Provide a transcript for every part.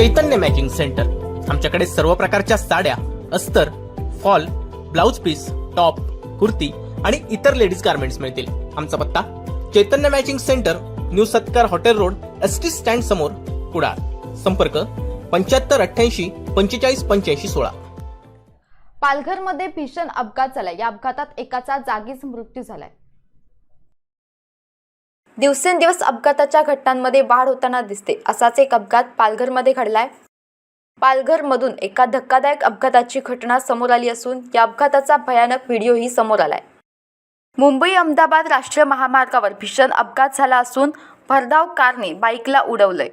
चैतन्य matching centre आमच्याकडे सर्व प्रकारच्या साड्या अस्तर fall blouse piece top kurti आणि इतर लेडीज गार्मेंट्स मिळतील. आमचा पत्ता Chaitanya matching centre new Satkar hotel road S T stand समोर कुडाळ. संपर्क पंच्याहत्तर अठ्ठ्याऐंशी पंचेचाळीस पंच्याऐंशी सोळा. पालघरमध्ये भीषण अपघात झालाय. या अपघातात एकाचा जागीच मृत्यू झालाय. दिवसेंदिवस अपघाताच्या घटनांमध्ये वाढ होताना दिसते. असाच एक अपघात पालघरमध्ये घडलाय. पालघरमधून एका धक्कादायक अपघाताची घटना समोर आली असून या अपघाताचा भयानक व्हिडिओही समोर आलाय. मुंबई अहमदाबाद राष्ट्रीय महामार्गावर भीषण अपघात झाला असून भरधाव कारने बाईकला उडवलंय.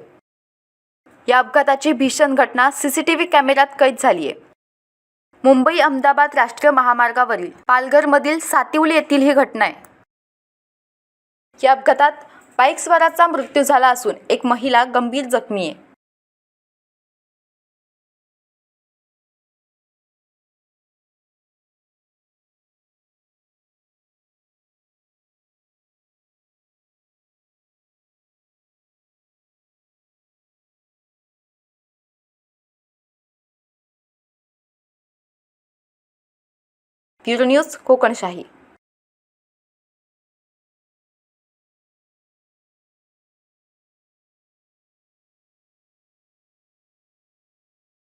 या अपघाताची भीषण घटना सीसीटीव्ही कॅमेऱ्यात कैद झाली आहे मुंबई अहमदाबाद राष्ट्रीय महामार्गावरील पालघरमधील सातिवली येथील ही घटना आहे. या अपघातात बाईकस्वाराचा मृत्यू झाला असून एक महिला गंभीर जखमी आहे. Bureau news Kokanshahi.